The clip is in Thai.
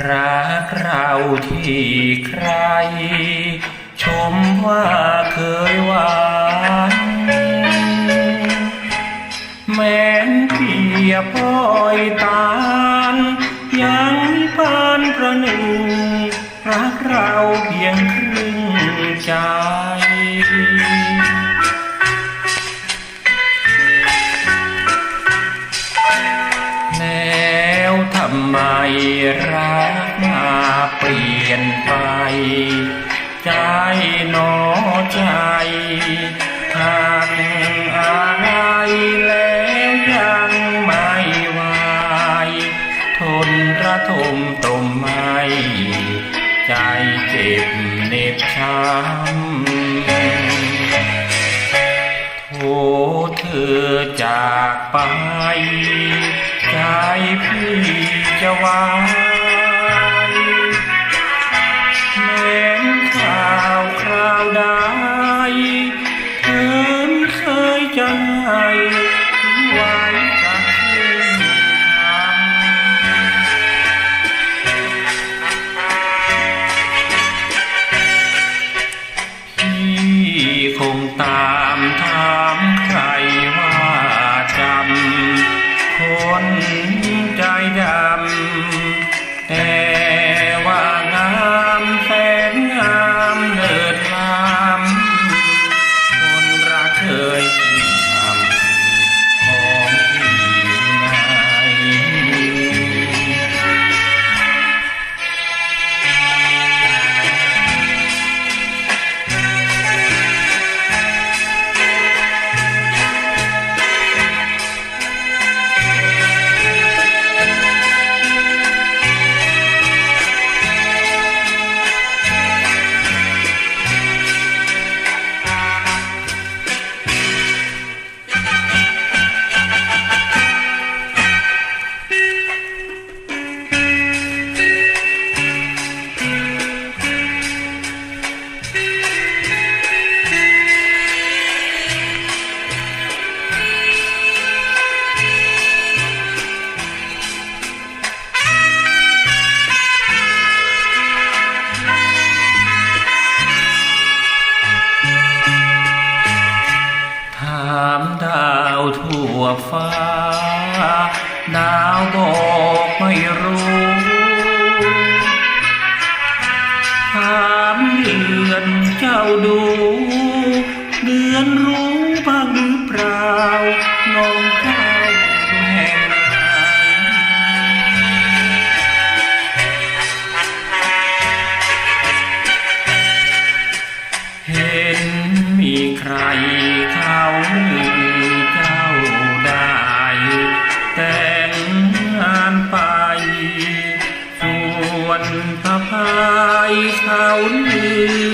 รักเราที่ใคร ชมว่าเคยหวานแม้นเปียบพ้อยตาลยังมีพานประหนึ่ง รักเราเพียงครึ่งใจแำไมรักมาเปลี่ยนไป ใจหนอใจทางอะไรแล้วยังไม่ไหวทนระทมตมไม่ ใจเจ็บเหน็บช้ำโอ้เธอจากไปายพี่จะวางามดาวทั่วฟ้า หนาวบอกไม่ เขาเจ้าได้ แต่งงานไป ส่วนพระพายเขาลือ